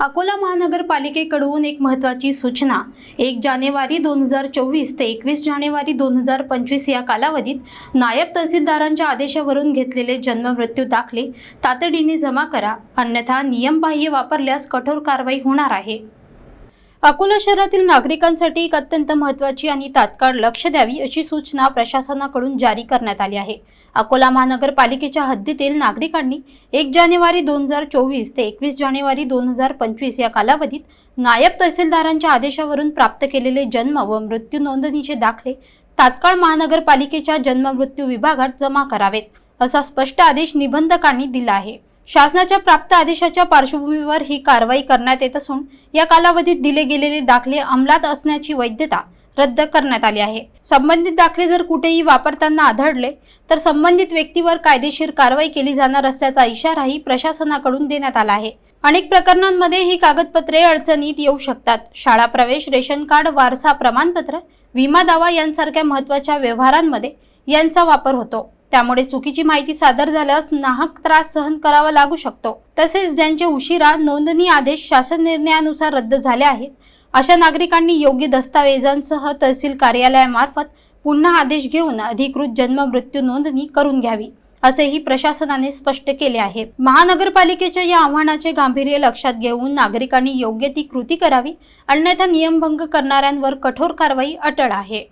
अकोला महानगरपालिकेकडून एक महत्त्वाची सूचना. एक जानेवारी दोन हजार चोवीस ते एकवीस जानेवारी दोन हजार पंचवीस या कालावधीत नायब तहसीलदारांच्या आदेशावरून घेतलेले जन्ममृत्यू दाखले तातडीने जमा करा. अन्यथा नियमबाह्य वापरल्यास कठोर कारवाई होणार आहे. अकोला शहरातील नागरिकांसाठी एक अत्यंत महत्त्वाची आणि तात्काळ लक्ष द्यावी अशी सूचना प्रशासनाकडून जारी करण्यात आली आहे. अकोला महानगरपालिकेच्या हद्दीतील नागरिकांनी एक जानेवारी दोन हजार चोवीस ते एकवीस जानेवारी दोन हजार पंचवीस या कालावधीत नायब तहसीलदारांच्या आदेशावरून प्राप्त केलेले जन्म व मृत्यू नोंदणीचे दाखले तात्काळ महानगरपालिकेच्या जन्म मृत्यू विभागात जमा करावेत असा स्पष्ट आदेश निबंधकांनी दिला आहे. शासनाच्या प्राप्त आदेशाच्या पार्श्वभूमीवर ही कारवाई करण्यात येत असून या कालावधीत दिले गेलेले दाखले अंमलात असण्याची वैधता रद्द करण्यात आली आहे. संबंधित दाखले जर कुठेही वापरताना आढळले तर संबंधित व्यक्तीवर कायदेशीर कारवाई केली जाणार असल्याचा इशाराही प्रशासनाकडून देण्यात आला आहे. अनेक प्रकरणांमध्ये ही कागदपत्रे अडचणीत येऊ शकतात. शाळा प्रवेश रेशन कार्ड वारसा प्रमाणपत्र विमा दावा यांसारख्या महत्त्वाच्या व्यवहारांमध्ये यांचा वापर होतो. त्यामुळे चुकीची माहिती सादर झाल्यास नाहक त्रास सहन करावा लागू शकतो. तसेच ज्यांचे उशिरा नोंदणी आदेश शासन निर्णयानुसार रद्द झाले आहेत अशा नागरिकांनी योग्य दस्तावेजांसह तहसील कार्यालयामार्फत पुन्हा आदेश घेऊन अधिकृत जन्म मृत्यू नोंदणी करून घ्यावी असेही प्रशासनाने स्पष्ट केले आहे. महानगरपालिकेच्या या आव्हानाचे गांभीर्य लक्षात घेऊन नागरिकांनी योग्य ती कृती करावी अन्यथा नियमभंग करणाऱ्यांवर कठोर कारवाई अटळ आहे.